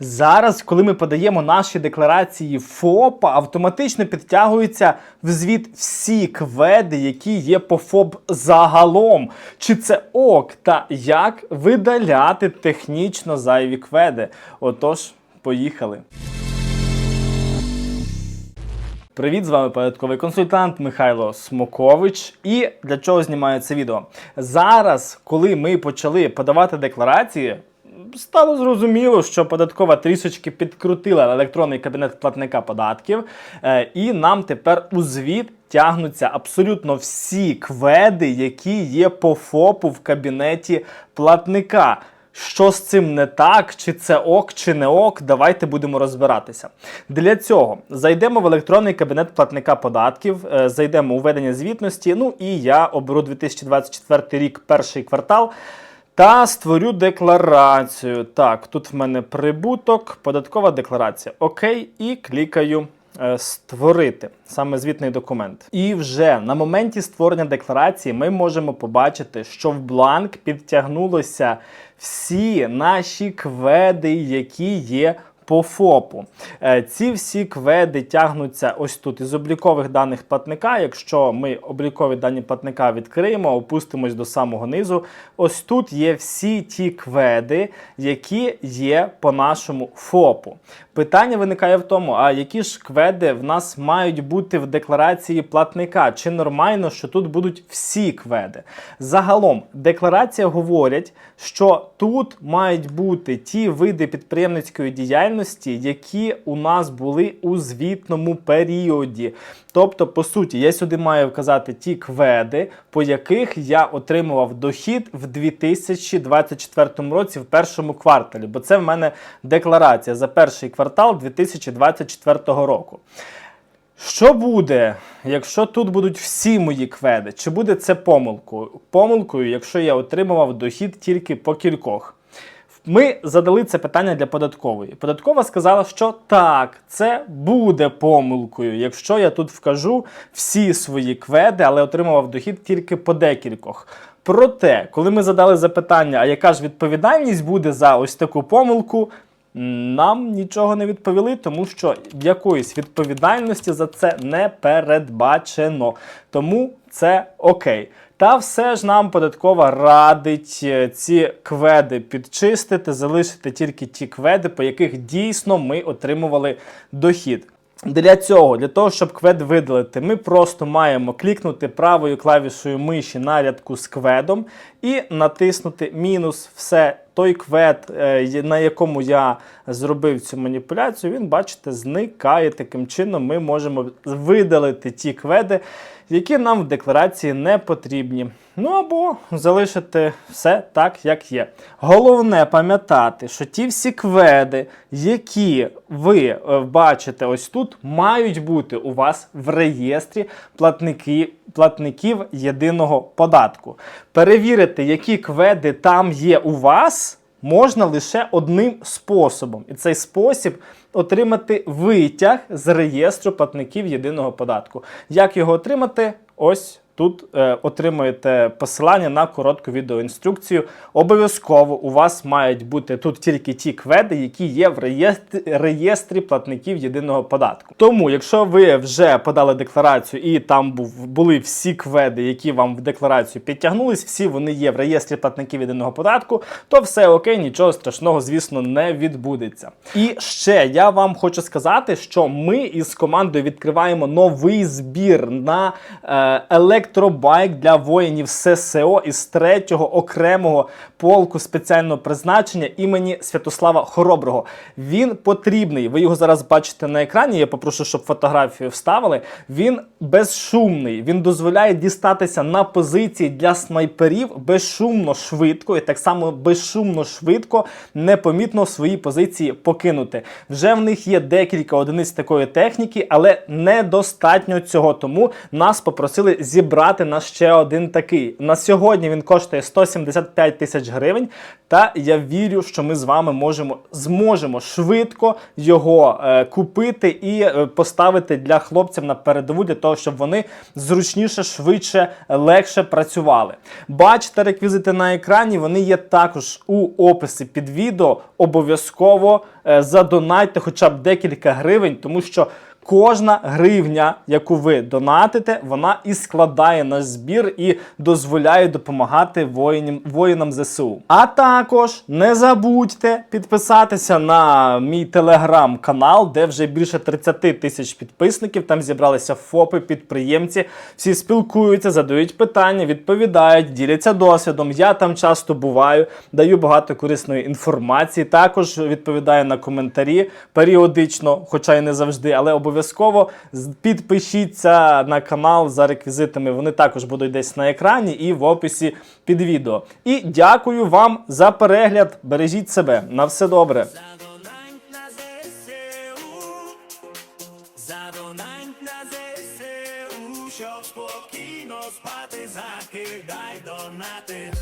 Зараз, коли ми подаємо наші декларації ФОПа, автоматично підтягуються в звіт всі кведи, які є по ФОП загалом. Чи це ок та як видаляти технічно зайві кведи? Отож, поїхали. Привіт, з вами податковий консультант Михайло Смокович. І для чого знімаю це відео? Зараз, коли ми почали подавати декларації, стало зрозуміло, що податкова трішечки підкрутила електронний кабінет платника податків, е, і нам тепер у звіт тягнуться абсолютно всі кведи, які є по ФОПу в кабінеті платника. Що з цим не так, чи це ок, чи не ок, давайте будемо розбиратися. Для цього зайдемо в електронний кабінет платника податків, е, зайдемо у ведення звітності. Ну і я оберу 2024 рік, перший квартал. Та створю декларацію. Так, тут в мене прибуток, податкова декларація. Окей, і клікаю е, створити саме звітний документ. І вже на моменті створення декларації ми можемо побачити, що в бланк підтягнулося всі наші кведи, які є по ФОПу. Е, Ці всі кведи тягнуться ось тут із облікових даних платника. Якщо ми облікові дані платника відкриємо, опустимось до самого низу. Ось тут є всі ті кведи, які є по нашому ФОПу. Питання виникає в тому, а які ж кведи в нас мають бути в декларації платника? Чи нормально, що тут будуть всі кведи? Загалом, декларація говорять, що тут мають бути ті види підприємницької діяльності, які у нас були у звітному періоді. Тобто, по суті, я сюди маю вказати ті кведи, по яких я отримував дохід в 2024 році, в першому кварталі, бо це в мене декларація за перший квартал 2024 року. Що буде, якщо тут будуть всі мої кведи? Чи буде це помилкою? Помилкою, якщо я отримував дохід тільки по кількох? Ми задали це питання для податкової. Податкова сказала, що так, це буде помилкою, якщо я тут вкажу всі свої кведи, але отримував дохід тільки по декількох. Проте, коли ми задали запитання, а яка ж відповідальність буде за ось таку помилку, нам нічого не відповіли, тому що якоїсь відповідальності за це не передбачено. Тому це окей. Та все ж нам податкова радить е, ці кведи підчистити, залишити тільки ті кведи, по яких дійсно ми отримували дохід. Для цього, для того, щоб квед видалити, ми просто маємо клікнути правою клавішою миші на рядку з кведом і натиснути мінус все. Той квед, е, на якому я зробив цю маніпуляцію, він, бачите, зникає. Таким чином, ми можемо видалити ті кведи, які нам в декларації не потрібні. Ну або залишити все так, як є. Головне пам'ятати, що ті всі кведи, які ви е, бачите ось тут, мають бути у вас в реєстрі платники, платників єдиного податку. Перевірити, які кведи там є у вас. Можна лише одним способом, і цей спосіб отримати витяг з реєстру платників єдиного податку. Як його отримати? Ось тут е, отримуєте посилання на коротку відеоінструкцію. Обов'язково у вас мають бути тут тільки ті кведи, які є в реєстрі, реєстрі платників єдиного податку. Тому, якщо ви вже подали декларацію і там був, були всі кведи, які вам в декларацію підтягнулись, всі вони є в реєстрі платників єдиного податку, то все окей, нічого страшного, звісно, не відбудеться. І ще я вам хочу сказати, що ми із командою відкриваємо новий збір на е, електробайк для воїнів ССО із третього окремого полку спеціального призначення імені Святослава Хороброго. Він потрібний. Ви його зараз бачите на екрані. Я попрошу, щоб фотографію вставили. Він безшумний. Він дозволяє дістатися на позиції для снайперів безшумно швидко, і так само безшумно швидко, непомітно свої позиції покинути. Вже в них є декілька одиниць такої техніки, але недостатньо цього. Тому нас попросили зібрати брати на ще один такий. На сьогодні він коштує 175 тисяч гривень. Та я вірю, що ми з вами можемо зможемо швидко його е, купити і е, поставити для хлопців на передову для того, щоб вони зручніше, швидше, легше працювали. Бачите реквізити на екрані, вони є також у описі під відео. Обов'язково е, задонайте хоча б декілька гривень, тому що. Кожна гривня, яку ви донатите, вона і складає наш збір і дозволяє допомагати воїнам, воїнам ЗСУ. А також не забудьте підписатися на мій телеграм-канал, де вже більше 30 тисяч підписників. Там зібралися ФОПи, підприємці. Всі спілкуються, задають питання, відповідають, діляться досвідом. Я там часто буваю, даю багато корисної інформації. Також відповідаю на коментарі періодично, хоча й не завжди, але обов'язково з- підпишіться на канал за реквізитами. Вони також будуть десь на екрані і в описі під відео. І дякую вам за перегляд. Бережіть себе. На все добре. Задонать на ЗСУ, щоб спокійно спати, закидай донати.